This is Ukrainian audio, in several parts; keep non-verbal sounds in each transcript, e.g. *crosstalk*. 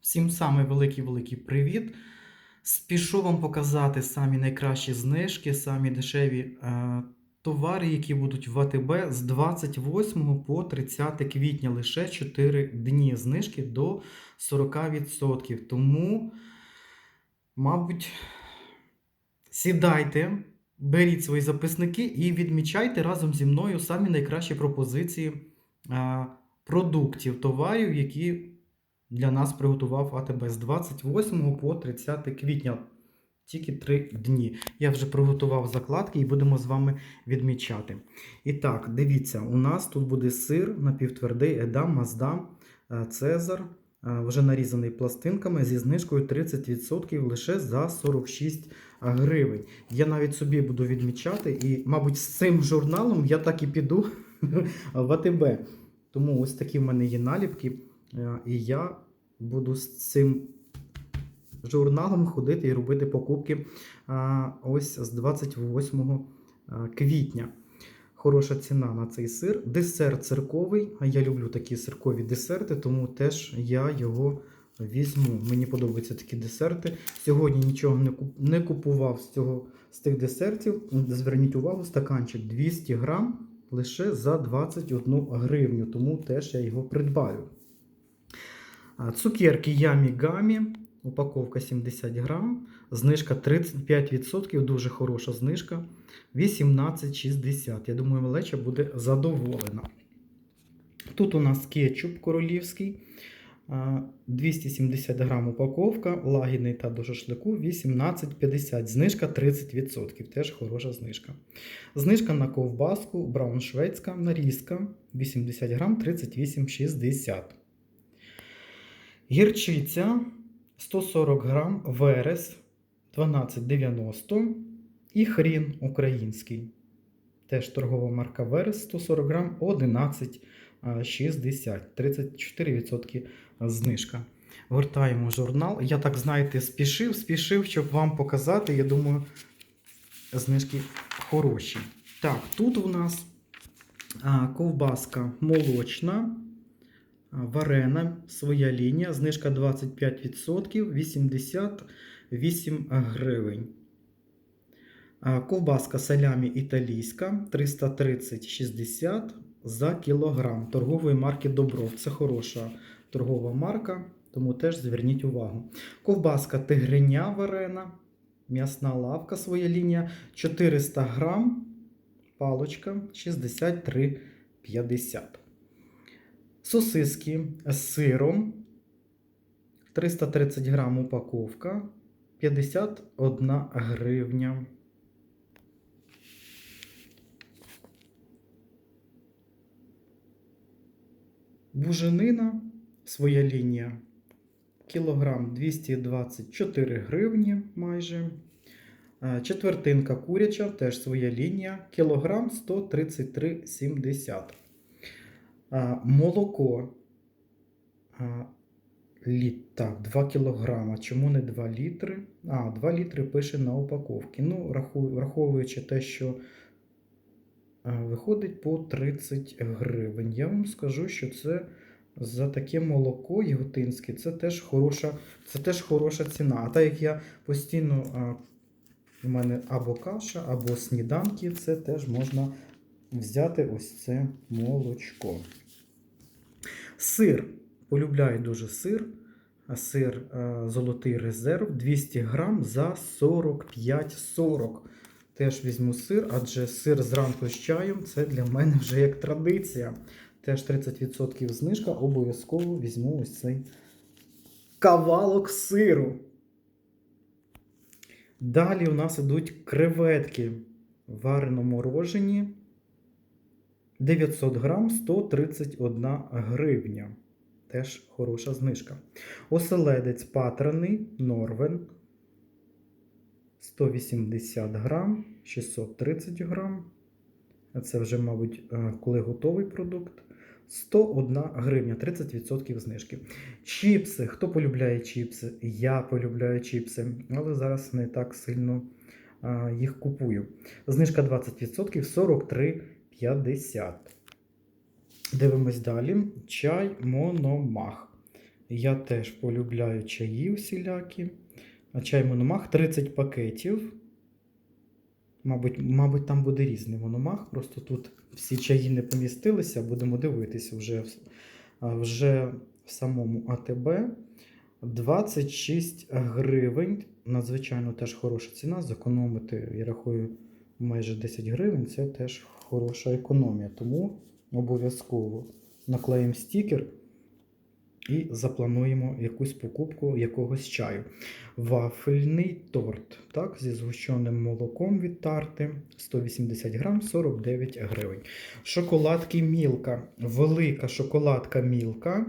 Всім самий великий-великий привіт. Спішу вам показати самі найкращі знижки, самі дешеві е, товари, які будуть в АТБ з 28 по 30 квітня. Лише 4 дні знижки до 40%. Тому, мабуть, сідайте, беріть свої записники і відмічайте разом зі мною самі найкращі пропозиції е, продуктів, товарів, які для нас приготував АТБ з 28 по 30 квітня. Тільки 3 дні. Я вже приготував закладки і будемо з вами відмічати. І так, дивіться, у нас тут буде сир напівтвердий Едам, Маздам, е, Цезар, е, вже нарізаний пластинками зі знижкою 30% лише за 46 гривень. Я навіть собі буду відмічати, і, мабуть, з цим журналом я так і піду *laughs* в АТБ. Тому ось такі в мене є наліпки. Е, І я буду з цим журналом ходити і робити покупки ось з 28 квітня. Хороша ціна на цей сир. Десерт цирковий. Я люблю такі сиркові десерти, тому теж я його візьму. Мені подобаються такі десерти. Сьогодні нічого не купував з цього з тих десертів. Зверніть увагу, стаканчик 200 грам лише за 21 гривню, тому теж я його придбаю. Цукерки Ямі Гамі, упаковка 70 грам, знижка 35%, дуже хороша знижка. 18,60. Я думаю, малеча буде задоволена. Тут у нас кетчуп королівський. 270 грам упаковка, лагідний та до шашлику 18,50. Знижка 30%. Теж хороша знижка. Знижка на ковбаску, браун шведська, нарізка 80 грам 38,60. Гірчиця 140 грам, верес 12,90 і хрін український. Теж торгова марка Верес 140 грам 11,60. 34% знижка. Гортаємо журнал. Я так, знаєте, спішив, спішив, щоб вам показати. Я думаю, знижки хороші. Так, тут у нас ковбаска молочна. Варена, своя лінія, знижка 25%, 88 гривень. Ковбаска салямі італійська 330,60 за кілограм торгової марки Добров. Це хороша торгова марка, тому теж зверніть увагу. Ковбаска тигриня варена, м'ясна лавка, своя лінія 400 грам, палочка 63,50. Сосиски з сиром 330 грам упаковка 51 гривня. Буженина, своя лінія, кілограм 224 гривні майже. Четвертинка куряча, теж своя лінія, кілограм 133,70. Молоко. Літ, так, 2 кілограма. Чому не 2 літри? А, 2 літри пише на упаковці. Ну, враховуючи те, що виходить по 30 гривень. Я вам скажу, що це за таке молоко яготинське, це теж хороша, це теж хороша ціна. А так як я постійно. У мене або каша, або сніданки, це теж можна взяти ось це молочко. Сир. Полюбляю дуже сир. Сир е, золотий резерв 200 грам за 45,40. Теж візьму сир, адже сир зранку з чаєм це для мене вже як традиція. Теж 30% знижка, обов'язково візьму ось цей кавалок сиру. Далі у нас ідуть креветки варено морожені. 900 грам 131 гривня. Теж хороша знижка. Оселедець патраний Норвен 180 грам, 630 грам. Це вже, мабуть, е, коли готовий продукт. 101 гривня, 30% знижки. Чіпси. Хто полюбляє чіпси? Я полюбляю чіпси, але зараз не так сильно їх купую. Знижка 20%, 43,50. Дивимось далі. Чай Мономах. Я теж полюбляю чаї всілякі. Чай Мономах 30 пакетів. Мабуть, мабуть, там буде різний мономах. Просто тут всі чаї не помістилися, будемо дивитися вже, вже в самому АТБ. 26 гривень. Надзвичайно теж хороша ціна. Зекономити, я рахую, майже 10 гривень це теж хороша економія. Тому обов'язково наклеїмо стікер і заплануємо якусь покупку якогось чаю. Вафельний торт так, зі згущеним молоком від тарти 180 грам 49 гривень. Шоколадки Мілка. Велика шоколадка Мілка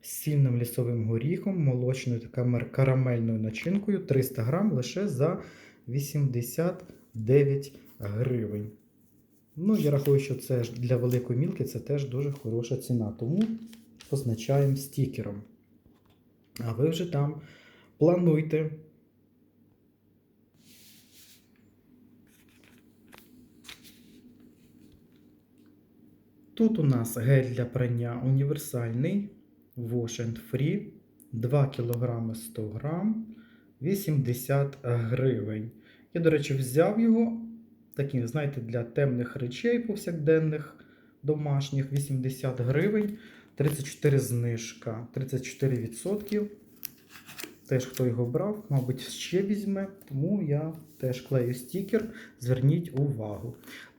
з сильним лісовим горіхом, молочною та карамельною начинкою 300 грам лише за 89 гривень. Ну, я рахую, що це для великої мілки це теж дуже хороша ціна. Тому позначаємо стікером. А ви вже там плануйте. Тут у нас гель для прання універсальний Wash and Free 2 кг 100 г 80 гривень. Я, до речі, взяв його такий, знаєте, для темних речей повсякденних домашніх 80 гривень. 34 знижка, 34%. Теж хто його брав, мабуть, ще візьме, тому я теж клею стікер. Зверніть увагу.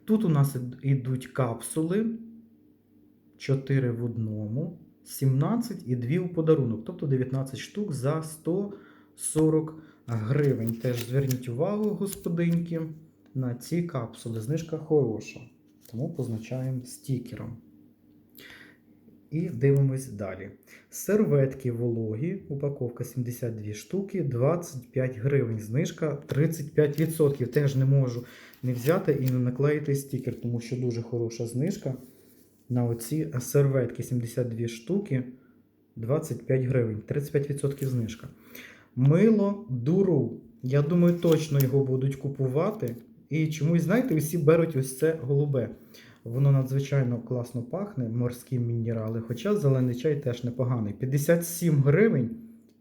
Тут у нас ідуть капсули 4 в одному, 17 і 2 у подарунок, тобто 19 штук за 140 гривень. Теж зверніть увагу, господинки, на ці капсули. Знижка хороша, тому позначаємо стікером. І дивимось далі. Серветки вологі, упаковка 72 штуки, 25 гривень. Знижка 35%. Теж не можу не взяти і не наклеїти стікер, тому що дуже хороша знижка на оці серветки 72 штуки, 25 гривень. 35% знижка. Мило дуру. Я думаю, точно його будуть купувати. І чомусь, знаєте, усі беруть ось це голубе. Воно надзвичайно класно пахне, морські мінерали, хоча зелений чай теж непоганий. 57 гривень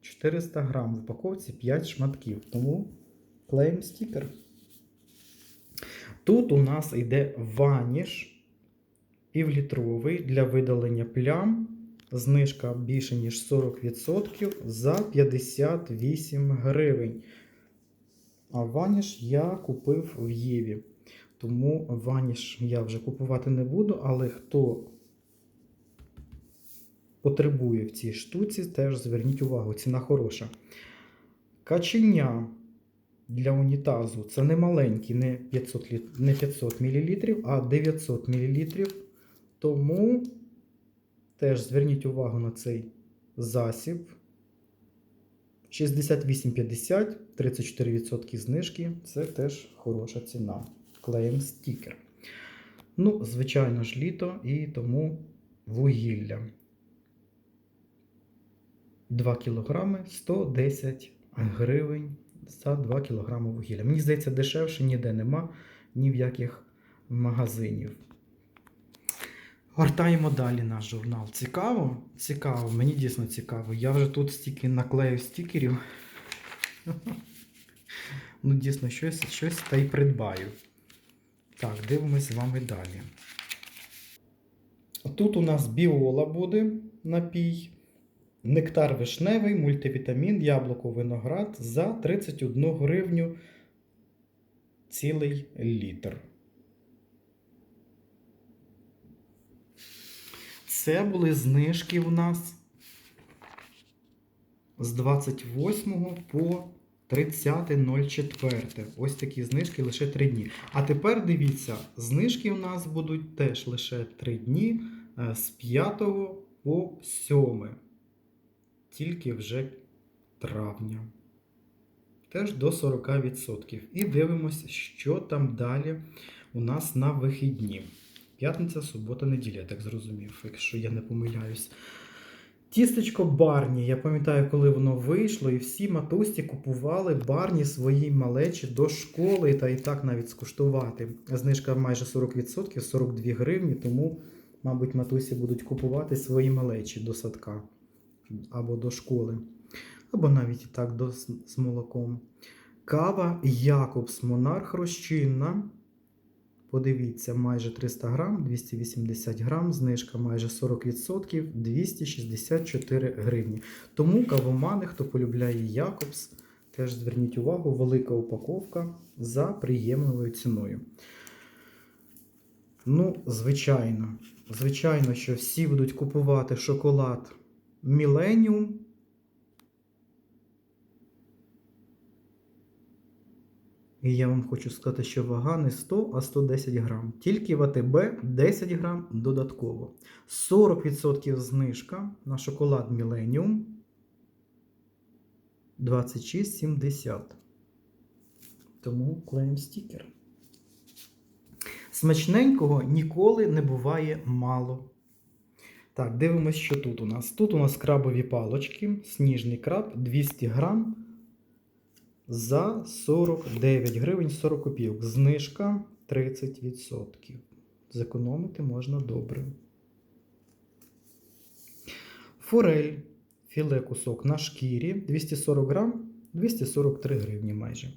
400 грам в упаковці 5 шматків. Тому клеїмо стікер. Тут у нас йде ваніш півлітровий для видалення плям. Знижка більше ніж 40% за 58 гривень. А ваніш я купив в Єві. Тому ваніш я вже купувати не буду, але хто потребує в цій штуці, теж зверніть увагу, ціна хороша. Каченя для унітазу це не маленький, не 500, літ- не 500 мл, а 900 мл. Тому теж зверніть увагу на цей засіб. 68,50, 34% знижки це теж хороша ціна. Клеїм стікер. Ну, звичайно ж, літо і тому вугілля. 2 кг 110 гривень за 2 кг вугілля. Мені здається, дешевше ніде нема, ні в яких магазинів. Гортаємо далі наш журнал. Цікаво? Цікаво, мені дійсно цікаво. Я вже тут стільки наклею стікерів. *laughs* Ну, дійсно, щось, щось та й придбаю. Так, дивимось з вами далі. Тут у нас біола буде напій. Нектар вишневий, мультивітамін, яблуко, виноград за 31 гривню цілий літр. Це були знижки в нас з 28 по 30.04. Ось такі знижки лише 3 дні. А тепер дивіться, знижки у нас будуть теж лише 3 дні е, з 5 по 7. Тільки вже травня. Теж до 40%. І дивимося, що там далі у нас на вихідні. П'ятниця, субота, неділя, я так зрозумів, якщо я не помиляюсь. Тістечко Барні. Я пам'ятаю, коли воно вийшло, і всі матусі купували Барні своїй малечі до школи, та і так навіть скуштувати. Знижка майже 40%, 42 гривні, тому, мабуть, матусі будуть купувати свої малечі до садка. або до школи, або навіть і так до, з молоком. Кава Якобс Монарх розчинна. Подивіться, майже 300 грам, 280 грам, знижка майже 40%, 264 гривні. Тому кавомани, хто полюбляє Якобс, теж зверніть увагу, велика упаковка за приємною ціною. Ну, звичайно, звичайно, що всі будуть купувати шоколад Millennium. І я вам хочу сказати, що вага не 100, а 110 грам. Тільки в АТБ 10 грам додатково. 40% знижка на шоколад Millennium 26,70. Тому клеїм стікер. Смачненького ніколи не буває мало. Так, дивимось, що тут у нас. Тут у нас крабові палочки, сніжний краб 200 грам за 49 гривень 40 копійок. Знижка 30%. Зекономити можна добре. Форель. Філе кусок на шкірі 240 грам 243 гривні майже.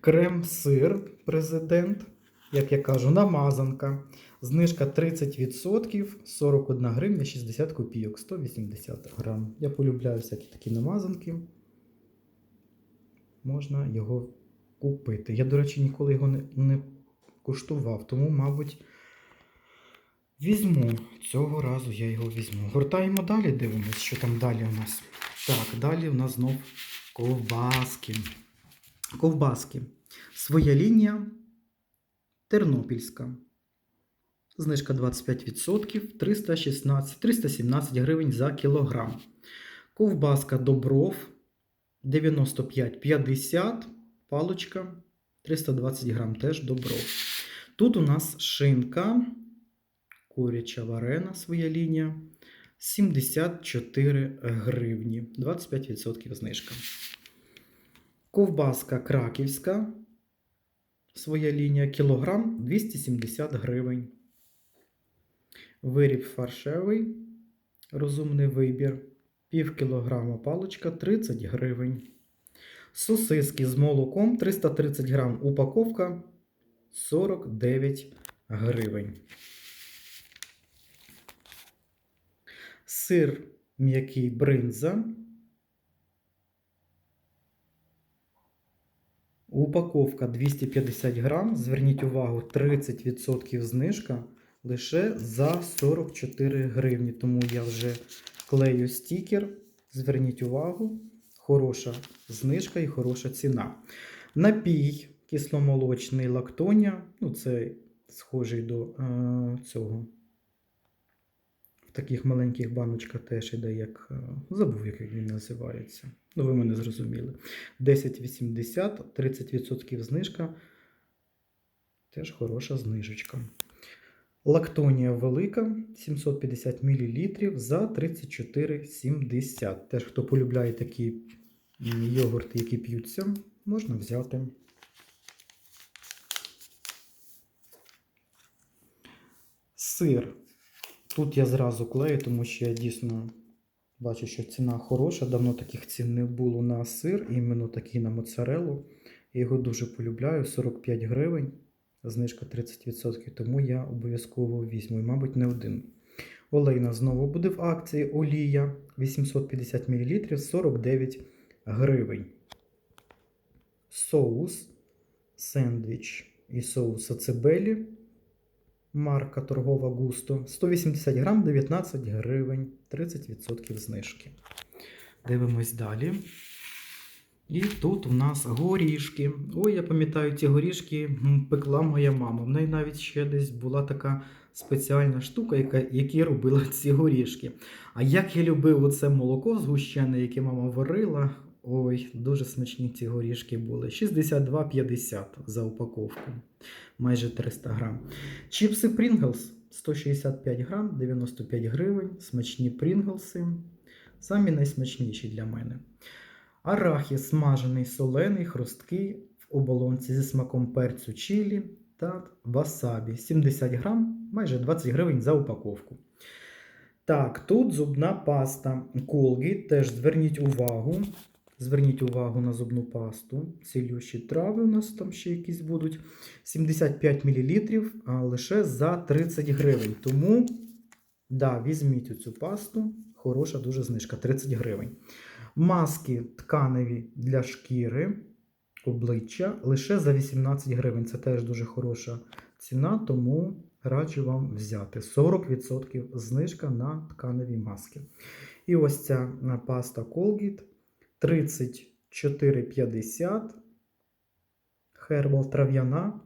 Крем-сир президент, як я кажу, намазанка. Знижка 30%, 41 гривня 60 копійок, 180 грам. Я полюбляю всякі такі намазанки. Можна його купити. Я, до речі, ніколи його не, не куштував, тому, мабуть, візьму. Цього разу я його візьму. Гортаємо далі, дивимось, що там далі у нас. Так, далі у нас знов ковбаски. Ковбаски. Своя лінія Тернопільська. Знижка 25%, 316, 317 гривень за кілограм. Ковбаска Добров 95,50, палочка 320 грам, теж Добров. Тут у нас шинка, куряча варена, своя лінія. 74 гривні, 25% знижка. Ковбаска краківська, своя лінія, кілограм 270 гривень. Виріб фаршевий, розумний вибір, пів кілограма паличка 30 гривень. Сосиски з молоком 330 грам упаковка 49 гривень. Сир м'який бринза. Упаковка 250 грам. Зверніть увагу, 30% знижка лише за 44 гривні. Тому я вже клею стікер. Зверніть увагу, хороша знижка і хороша ціна. Напій кисломолочний лактоня. Ну, це схожий до е, цього. В таких маленьких баночках теж іде, як е, забув, як він називається. Ну, ви мене зрозуміли. 10,80, 30% знижка. Теж хороша знижечка. Лактонія велика 750 мл за 34,70. Теж, хто полюбляє такі йогурти, які п'ються, можна взяти. Сир. Тут я зразу клею, тому що я дійсно бачу, що ціна хороша. Давно таких цін не було на сир, іменно такий на моцарелу. Я його дуже полюбляю. 45 гривень, знижка 30%, тому я обов'язково візьму. І, мабуть, не один. Олейна знову буде в акції. Олія 850 мл 49 гривень. Соус, сендвіч і соус ацебелі. Марка торгова густо. 180 грам, 19 гривень, 30% знижки. Дивимось далі. І тут у нас горішки. Ой, я пам'ятаю, ці горішки пекла моя мама. В неї навіть ще десь була така спеціальна штука, яка, які робила *laughs* ці горішки. А як я любив оце молоко згущене, яке мама варила. Ой, дуже смачні ці горішки були. 62,50 за упаковку. Майже 300 грам. Чіпси Pringles 165 грам, 95 гривень. Смачні Pringlesi. Самі найсмачніші для мене. Арахіс смажений, солений, хрусткий в оболонці зі смаком перцю чилі та васабі. 70 грам, майже 20 гривень за упаковку. Так, тут зубна паста Colgate, теж зверніть увагу. Зверніть увагу на зубну пасту. Цілющі трави у нас там ще якісь будуть. 75 мл, а лише за 30 гривень. Тому, да, візьміть цю пасту. Хороша дуже знижка 30 гривень. Маски тканеві для шкіри, обличчя лише за 18 гривень. Це теж дуже хороша ціна, тому раджу вам взяти 40% знижка на тканеві маски. І ось ця паста Colgate 34,50. Herbal трав'яна,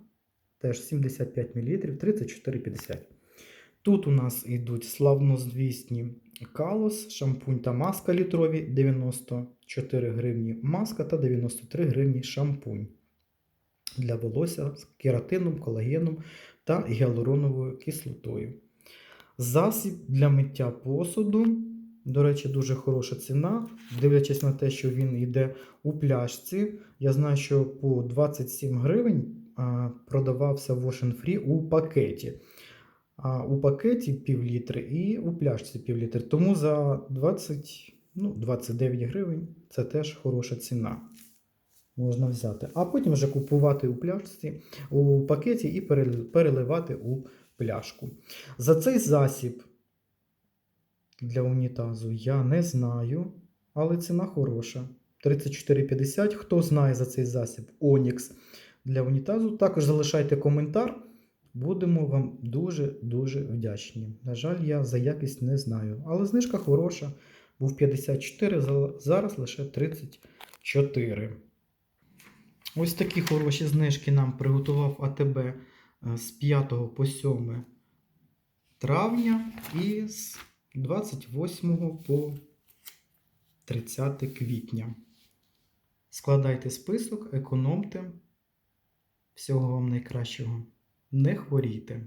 теж 75 мл, 34,50. Тут у нас йдуть славнозвісні калос, шампунь та маска літрові 94 гривні маска та 93 гривні шампунь для волосся з кератином, колагеном та гіалуроновою кислотою. Засіб для миття посуду. До речі, дуже хороша ціна. Дивлячись на те, що він йде у пляшці. Я знаю, що по 27 гривень продавався Wash Free у пакеті. А у пакеті пів літри і у пляшці пів літри. Тому за 20, ну, 29 гривень це теж хороша ціна. Можна взяти. А потім вже купувати у пляшці, у пакеті і переливати у пляшку. За цей засіб для унітазу я не знаю, але ціна хороша. 34,50. Хто знає за цей засіб Onyx для унітазу, також залишайте коментар. Будемо вам дуже-дуже вдячні. На жаль, я за якість не знаю. Але знижка хороша. Був 54, зараз лише 34. Ось такі хороші знижки нам приготував АТБ е, з 5 по 7 травня і з 28 по 30 квітня. Складайте список, економте. Всього вам найкращого. Не хворійте.